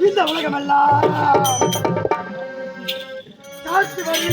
இந்த உலகமெல்லாம் காத்து வழி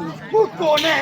போய்ப்பா பூக்கோனே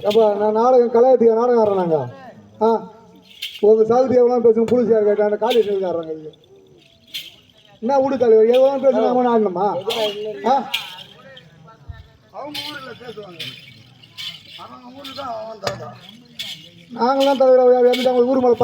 அப்போ நான் நாடகம் கலையத்துக்கு நாடகம் ஆடுறேன் நாங்கள் ஆ உங்கள் சாகுதி எவ்வளோ பேசுங்க புலிசியார் கேட்டேன் அந்த காலேஜ் ஆடுறாங்க இது என்ன வீடு தலைவர் எவ்வளோ நம்ம ஆடணுமா ஆ அவங்க ஊர்ல பேசுவாங்க அவங்க ஊர்ல தான் நாங்களாம் தலைவர் எந்த ஊர் மேலே